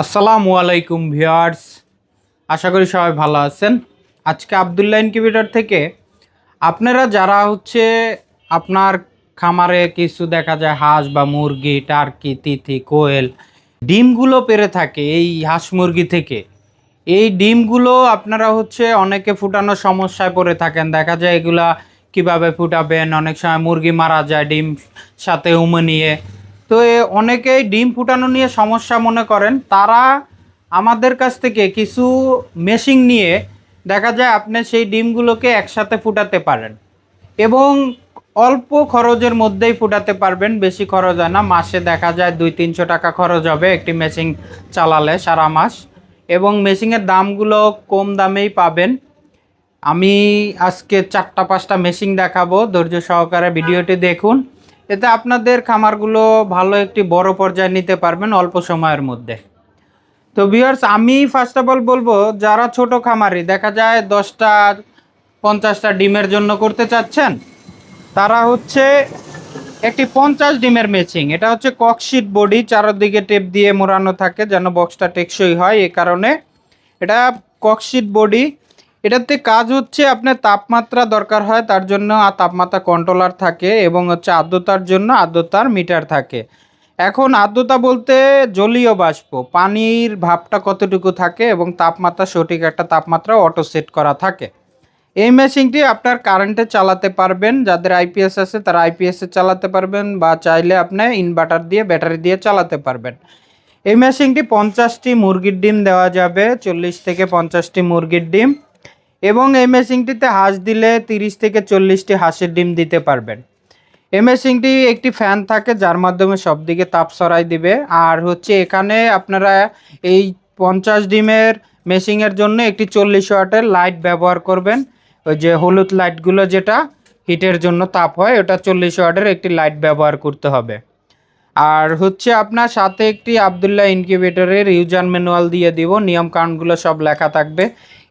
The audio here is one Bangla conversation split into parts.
আসসালামু আলাইকুম ভিউয়ার্স। আশা করি সবাই ভালো আছেন। আজকে আবদুল্লাহ ইনকিউবেটর থেকে আপনারা যারা হচ্ছে আপনার খামারে কিছু দেখা যায় হাঁস বা মুরগি, টার্কি, তিথি, কোয়েল, ডিমগুলো পেরে থাকে এই হাঁস মুরগি থেকে। এই ডিমগুলো আপনারা হচ্ছে অনেকে ফুটানোর সমস্যায় পড়ে থাকেন। দেখা যায় এগুলা কীভাবে ফুটাবেন? অনেক সময় মুরগি মারা যায়, ডিম সাথে উমে নিয়ে। তো অনেকেই ডিম ফুটানো নিয়ে সমস্যা মনে করেন। তারা আমাদের কাছ থেকে কিছু মেশিন নিয়ে দেখা যায় আপনি সেই ডিমগুলোকে একসাথে ফুটাতে পারেন এবং অল্প খরচের মধ্যেই ফুটাতে পারবেন, বেশি খরচ হয় না। মাসে দেখা যায় দুই তিনশো টাকা খরচ হবে একটি মেশিন চালালে সারা মাস এবং মেশিনের দামগুলো কম দামেই পাবেন। আমি আজকে চারটা পাঁচটা মেশিন দেখাবো, ধৈর্য সহকারে ভিডিওটি দেখুন। এতে আপনাদের খামারগুলো ভালো একটি বড় পর্যায়ে নিতে পারবেন অল্প সময়ের মধ্যে। তো ভিউয়ার্স আমি ফার্স্ট অফ অল বলব, যারা ছোট খামারি, দেখা যায় দশটা, পঞ্চাশটা ডিমের জন্য করতে চাচ্ছেন, তারা হচ্ছে একটি পঞ্চাশ ডিমের মেচিং এটা হচ্ছে ককশিট বডি, চারদিকে টেপ দিয়ে মোড়ানো থাকে, যেন বক্সটা টেকসই হয়, এ কারণে। এটা ককশিট বডি এটাতে কাজ হচ্ছে আপনার তাপমাত্রা দরকার হয়, তার জন্য আর তাপমাত্রা কন্ট্রোলার থাকে এবং হচ্ছে আর্দ্রতার জন্য আর্দ্রতার মিটার থাকে। এখন আর্দ্রতা বলতে জলীয় বাষ্প, পানির ভাবটা কতটুকু থাকে এবং তাপমাত্রা সঠিক একটা তাপমাত্রা অটো সেট করা থাকে। এই মেশিনটি আপনার কারেন্টে চালাতে পারবেন, যাদের আইপিএস আছে তারা আইপিএসে চালাতে পারবেন বা চাইলে আপনি ইনভার্টার দিয়ে ব্যাটারি দিয়ে চালাতে পারবেন। এই মেশিনটি পঞ্চাশটি মুরগির ডিম দেওয়া যাবে, চল্লিশ থেকে পঞ্চাশটি মুরগির ডিম। এবং এই মেশিনটিতে হাঁস দিলে তিরিশ থেকে চল্লিশটি হাঁসের ডিম দিতে পারবেন। এই মেশিনটি একটি ফ্যান থাকে, যার মাধ্যমে সব দিকে তাপ সরাই দিবে। আর হচ্ছে এখানে আপনারা এই পঞ্চাশ ডিমের মেশিনের জন্য একটি চল্লিশ ওয়াটের লাইট ব্যবহার করবেন। ওই যে হলুদ লাইটগুলো যেটা, হিটের জন্য তাপ হয়, ওটা চল্লিশ ওয়াটের একটি লাইট ব্যবহার করতে হবে। আর হচ্ছে আপনার সাথে একটি আবদুল্লাহ ইনকিউবেটরের ইউজার ম্যানুয়াল দিয়ে দিব নিয়ম কানুনগুলো সব লেখা থাকবে।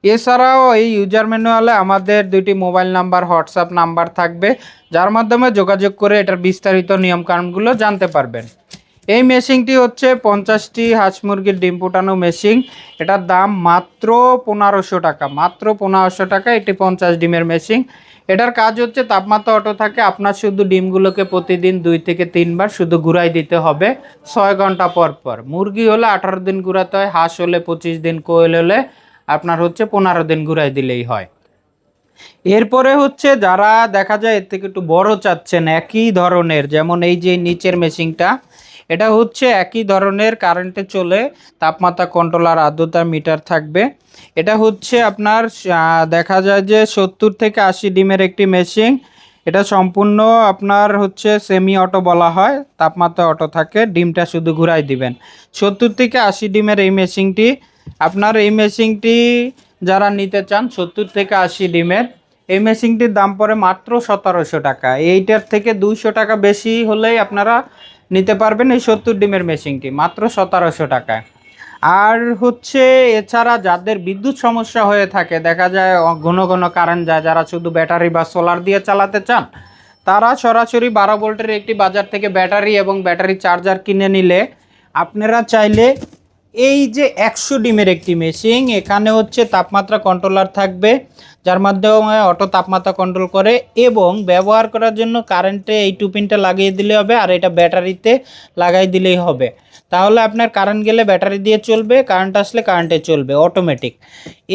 এছাড়াও এই ইউজার ম্যানুয়ালে আমাদের দুইটি মোবাইল নাম্বার হোয়াটসঅ্যাপ নাম্বার থাকবে, যার মাধ্যমে যোগাযোগ করে এটার বিস্তারিত নিয়ম কানুনগুলো জানতে পারবেন। এই মেশিনটি হচ্ছে পঞ্চাশটি হাঁস মুরগির ডিম ফুটানো মেশিন এটার দাম মাত্র পনেরোশো টাকা, মাত্র পনেরোশো টাকা একটি পঞ্চাশ ডিমের মেশিন এটার কাজ হচ্ছে তাপমাত্রা অটো থাকে, আপনার শুধু ডিমগুলোকে প্রতিদিন দুই থেকে তিনবার শুধু ঘুরাই দিতে হবে ছয় ঘণ্টা পর পর। মুরগি হলে আঠারো দিন ঘুরাতে হয়, হাঁস হলে পঁচিশ দিন, কোয়েল হলে আপনার হচ্ছে পনেরো দিন ঘুরাই দিলেই হয়। এরপরে হচ্ছে যারা দেখা যায় এর থেকে একটু বড় চাচ্ছেন, একই ধরনের, যেমন এই যে নিচের মেশিনটা, এটা হচ্ছে একই ধরনের কারেন্টে চলে, তাপমাত্রা কন্ট্রোলার আর্দ্রতা মিটার থাকবে। এটা হচ্ছে আপনার দেখা যায় যে সত্তর থেকে আশি ডিমের একটি মেশিন, এটা সম্পূর্ণ আপনার হচ্ছে সেমি অটো বলা হয়, তাপমাত্রা অটো থাকে, ডিমটা শুধু ঘুরাই দিবেন। সত্তর থেকে আশি ডিমের এই মেশিনটি আপনার এই মেশিনটি যারা নিতে চান, সত্তর থেকে আশি ডিমের, এই মেশিনটির দাম পড়ে মাত্র সতেরোশো টাকা। এইটার থেকে দুইশো টাকা বেশি হলেই আপনারা নিতে পারবেন এই সত্তর ডিমের মেশিনটি, মাত্র সতেরোশো টাকায়। আর হচ্ছে এছাড়া যাদের বিদ্যুৎ সমস্যা হয়ে থাকে, দেখা যায় ঘন ঘন কারেন্ট যায়, যারা শুধু ব্যাটারি বা সোলার দিয়ে চালাতে চান, তারা সরাসরি বারো ভোল্টের একটি বাজার থেকে ব্যাটারি এবং ব্যাটারি চার্জার কিনে নিলে আপনারা চাইলে এই যে একশো ডিমের একটি মেশিন এখানে হচ্ছে তাপমাত্রা কন্ট্রোলার থাকবে, যার মাধ্যমে অটো তাপমাত্রা কন্ট্রোল করে এবং ব্যবহার করার জন্য কারেন্টে এই টুপিনটা লাগিয়ে দিলে হবে আর এটা ব্যাটারিতে লাগাই দিলেই হবে। তাহলে আপনার কারেন্ট গেলে ব্যাটারি দিয়ে চলবে কারেন্ট আসলে কারেন্টে চলবে অটোমেটিক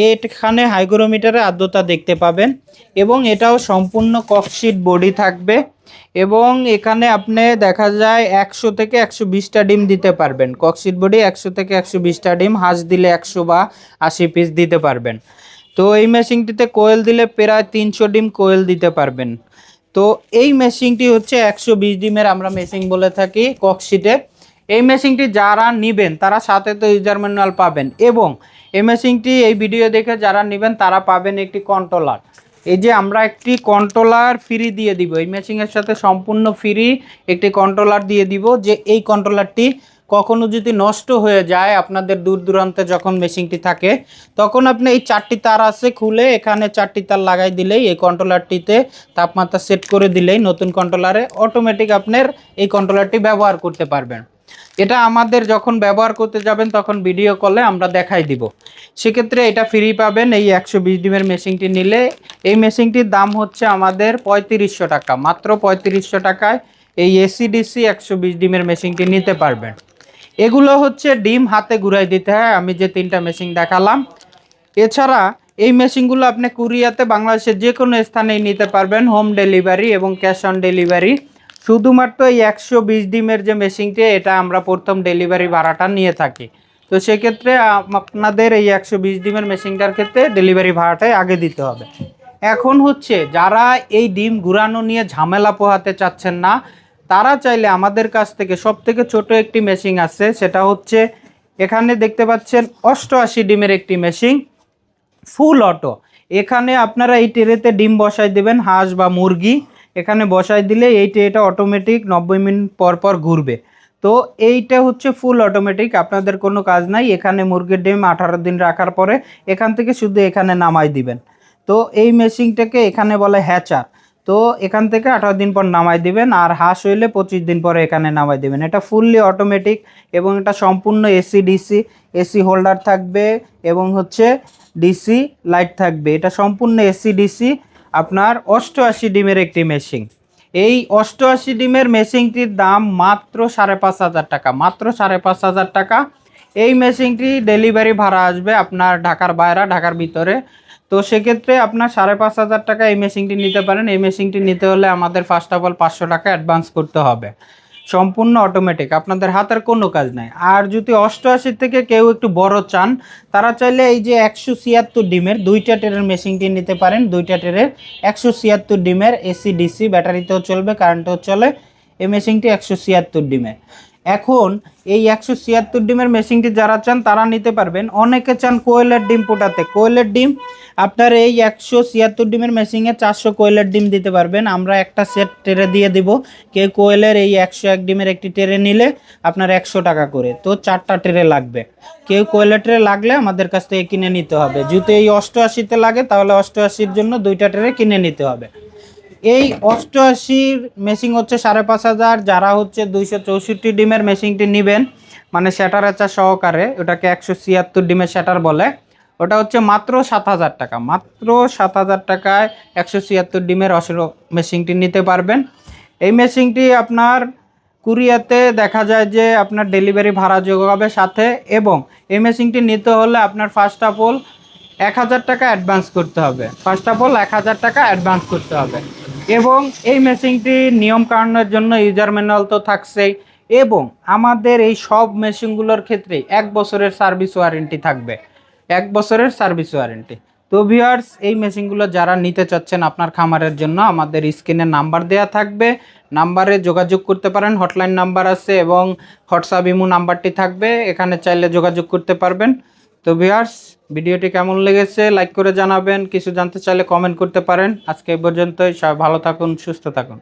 এখানে হাইগ্রোমিটারে আর্দ্রতা দেখতে পাবেন এবং এটাও সম্পূর্ণ ককশিট বডি থাকবে। এবং এখানে আপনি দেখা যায় একশো থেকে একশো বিশটা ডিম দিতে পারবেন। ককশিট বডি একশো থেকে একশো বিশটা ডিম, হাঁস দিলে একশো বা আশি পিস দিতে পারবেন। তো এই মেশিনটিতে কোয়েল দিলে প্রায় তিনশো ডিম কোয়েল দিতে পারবেন। তো এই মেশিনটি হচ্ছে একশো বিশ ডিমের আমরা মেশিন বলে থাকি ককশিটের এই মেশিনটি যারা নেবেন, তারা সাথে তো ইউজার ম্যানুয়াল পাবেন এবং এই মেশিনটি এই ভিডিও দেখে যারা নেবেন, তারা পাবেন একটি কন্ট্রোলার। এই যে আমরা একটি কন্ট্রোলার ফ্রি দিয়ে দিব, এই মেশিনের সাথে সম্পূর্ণ ফ্রি একটি কন্ট্রোলার দিয়ে দিব, যে এই কন্ট্রোলারটি কখনো যদি নষ্ট হয়ে যায় আপনাদের দূর দূরান্তে যখন মেশিনটি থাকে, তখন আপনি এই চারটি তার আছে খুলে এখানে চারটি তার লাগাই দিলেই এই কন্ট্রোলারটিতে তাপমাত্রা সেট করে দিলেই নতুন কন্ট্রোলারে অটোমেটিক আপনার এই কন্ট্রোলারটি ব্যবহার করতে পারবেন। এটা আমাদের যখন ব্যবহার করতে যাবেন, তখন ভিডিও কলে আমরা দেখাই দিব। সেক্ষেত্রে এটা ফ্রি পাবেন, এই একশো বিশ ডিমের মেশিনটি নিলে। এই মেশিনটির দাম হচ্ছে আমাদের পঁয়ত্রিশশো টাকা, মাত্র পঁয়ত্রিশশো টাকায় এই এসিডিসি একশো বিশ ডিমের মেশিনটি নিতে পারবেন। এগুলো হচ্ছে ডিম হাতে ঘুরাই দিতে হয়, আমি যে তিনটা মেশিন দেখালাম। এছাড়া এই মেশিনগুলো আপনি কুরিয়াতে বাংলাদেশের যে কোনো স্থানেই নিতে পারবেন হোম ডেলিভারি এবং ক্যাশ অন ডেলিভারি শুধুমাত্র এই একশো বিশ ডিমের যে মেশিনটি, এটা আমরা প্রথম ডেলিভারি ভাড়াটা নিয়ে থাকি। তো সেক্ষেত্রে আপনাদের এই একশো বিশ ডিমের মেশিনটার ক্ষেত্রে ডেলিভারি ভাড়াটাই আগে দিতে হবে। এখন হচ্ছে, যারা এই ডিম ঘুরানো নিয়ে ঝামেলা পোহাতে চাচ্ছেন না, তারা চাইলে আমাদের কাছ থেকে সব থেকে ছোট একটি মেশিন আছে, সেটা হচ্ছে এখানে দেখতে পাচ্ছেন অষ্টআশি ডিমের একটি মেশিন, ফুল অটো। এখানে আপনারা এই ট্রেতে ডিম বসাই দেবেন, হাঁস বা মুরগি। এখানে বসাই দিলে এই এটা অটোমেটিক নব্বই মিনিট পর পর ঘুরবে। তো এইটা হচ্ছে ফুল অটোমেটিক আপনাদের কোনো কাজ নাই। এখানে মুরগির ডিম আঠারো দিন রাখার পরে এখান থেকে শুধু এখানে নামাই দিবেন। তো এই মেশিনটাকে এখানে বলে হ্যাচার তো এখান থেকে আঠারো দিন পর নামাই দিবেন আর হাঁস হইলে পঁচিশ দিন পরে এখানে নামাই দিবেন। এটা ফুললি অটোমেটিক এবং এটা সম্পূর্ণ এসি ডিসি এসি হোল্ডার থাকবে এবং হচ্ছে ডিসি লাইট থাকবে। এটা সম্পূর্ণ এসি ডিসি আপনার অষ্টআশি ডিমের একটি মেশিন এই অষ্টআশি ডিমের মেশিনটির দাম মাত্র সাড়ে পাঁচ হাজার টাকা, মাত্র সাড়ে পাঁচ হাজার টাকা। এই মেশিনটি ডেলিভারি ভাড়া আসবে আপনার ঢাকার বাইরে, ঢাকার ভিতরে। তো সেক্ষেত্রে আপনার সাড়ে পাঁচ হাজার টাকা এই মেশিনটি নিতে পারেন। এই মেশিনটি নিতে হলে আমাদের ফার্স্ট অফ অল পাঁচশো টাকা অ্যাডভান্স করতে হবে। সম্পূর্ণ অটোমেটিক আপনাদের হাতের কোনো কাজ নাই। আর যদি অষ্টআশি থেকে কেউ একটু বড় চান, তারা চাইলে এই যে একশো ছিয়াত্তর ডিমের দুইটা টেরের মেশিনটি নিতে পারেন। দুইটা টেরের একশো ছিয়াত্তর ডিমের এসি ডিসি ব্যাটারিতেও চলবে কারেন্টেও চলে। এই মেশিনটি একশো ছিয়াত্তর ডিমের। এখন এই একশো ছিয়াত্তর ডিমের মেশিনটি যারা চান, তারা নিতে পারবেন। অনেকে চান কোয়েলের ডিম পোটাতে। কোয়েলের ডিম আপনার এই একশো ছিয়াত্তর ডিমের মেশিনে চারশো কোয়েলের ডিম দিতে পারবেন। আমরা একটা সেট টেরে দিয়ে দিব। কেউ কোয়েলের এই একশো এক ডিমের একটি টেরে নিলে আপনার একশো টাকা করে। তো চারটা ট্রে লাগবে। কেউ কোয়েলের ট্রে লাগলে আমাদের কাছ থেকে কিনে নিতে হবে। যদি এই অষ্টআশিতে লাগে, তাহলে অষ্টআশির জন্য দুইটা ট্রে কিনে নিতে হবে। এই অষ্টআশির মেশিন হচ্ছে সাড়ে পাঁচ হাজার। যারা হচ্ছে দুইশো চৌষট্টি ডিমের মেশিনটি নেবেন মানে শ্যাটার আচা সহকারে, ওটাকে একশো ছিয়াত্তর ডিমের শ্যাটার বলে ওটা হচ্ছে মাত্র সাত হাজার টাকা। মাত্র সাত হাজার টাকায় একশো ছিয়াত্তর ডিমের অসর মেশিনটি নিতে পারবেন। এই মেশিনটি আপনার কুরিয়াতে দেখা যায় যে আপনার ডেলিভারি ভাড়া যোগ হবে সাথে এবং এই মেশিনটি নিতে হলে আপনার ফার্স্ট অফ অল এক হাজার টাকা অ্যাডভান্স করতে হবে। ফার্স্ট অফ অল এক হাজার টাকা অ্যাডভান্স করতে হবে। এবং এই মেশিনটি নিয়ম কারণের জন্য ইউজার ম্যানুয়াল তো থাকছেই এবং আমাদের এই সব মেশিনগুলোর ক্ষেত্রে এক বছরের সার্ভিস ওয়ারেন্টি থাকবে। এক বছরের সার্ভিস ওয়ারেন্টি। তো ভিউয়ার্স, এই মেশিনগুলো যারা নিতে চাচ্ছেন আপনার খামারের জন্য, আমাদের স্ক্রিনে নাম্বার দেওয়া থাকবে। নাম্বারে যোগাযোগ করতে পারেন, হটলাইন নাম্বার আছে এবং হোয়াটসঅ্যাপ, ইমো নাম্বারটি থাকবে। এখানে চাইলে যোগাযোগ করতে পারবেন। তো ভিউয়ার্স, ভিডিওটি কেমন লেগেছে লাইক করে জানাবেন। কিছু জানতে চাইলে কমেন্ট করতে পারেন। আজকে এই পর্যন্তই। সবাই ভালো থাকুন, সুস্থ থাকুন।